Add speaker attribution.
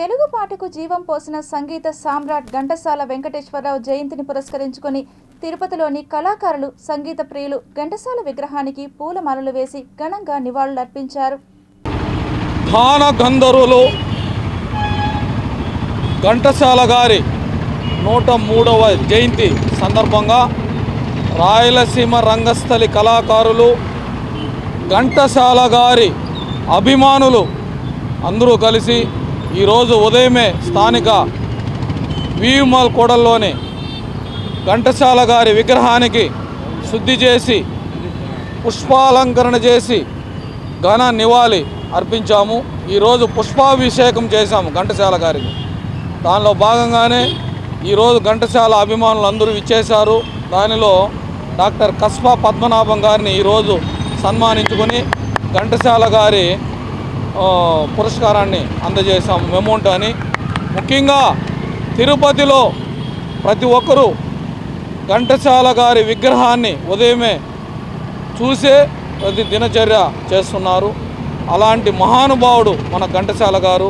Speaker 1: తెలుగు పాటకు జీవం పోసిన సంగీత సామ్రాట్ ఘంటసాల వెంకటేశ్వరరావు జయంతిని పురస్కరించుకొని తిరుపతిలోని కళాకారులు సంగీత ప్రియులు ఘంటసాల విగ్రహానికి పూలమాలలు వేసి ఘనంగా నివాళులర్పించారు.
Speaker 2: గాన గంధర్వులు ఘంటసాల గారి నూట మూడవ జయంతి సందర్భంగా రాయలసీమ రంగస్థలి కళాకారులు ఘంటసాల గారి అభిమానులు అందరూ కలిసి ఈరోజు ఉదయమే స్థానిక వీమాల్ కూడల్లోని ఘంటసాల గారి విగ్రహానికి శుద్ధి చేసి పుష్పాలంకరణ చేసి ఘన నివాళి అర్పించాము. ఈరోజు పుష్పాభిషేకం చేశాము ఘంటసాల గారికి దానిలో భాగంగానే ఈరోజు ఘంటసాల అభిమానులు అందరూ ఇచ్చేశారు దానిలో డాక్టర్ కస్బా పద్మనాభం గారిని ఈరోజు సన్మానించుకొని ఘంటసాల గారి పురస్కారాన్ని అందజేశాము. మెమోంటో అని. ముఖ్యంగా తిరుపతిలో ప్రతి ఒక్కరూ ఘంటసాల గారి విగ్రహాన్ని ఉదయమే చూసే ప్రతి దినచర్య చేస్తున్నారు. అలాంటి మహానుభావుడు మన ఘంటసాల గారు.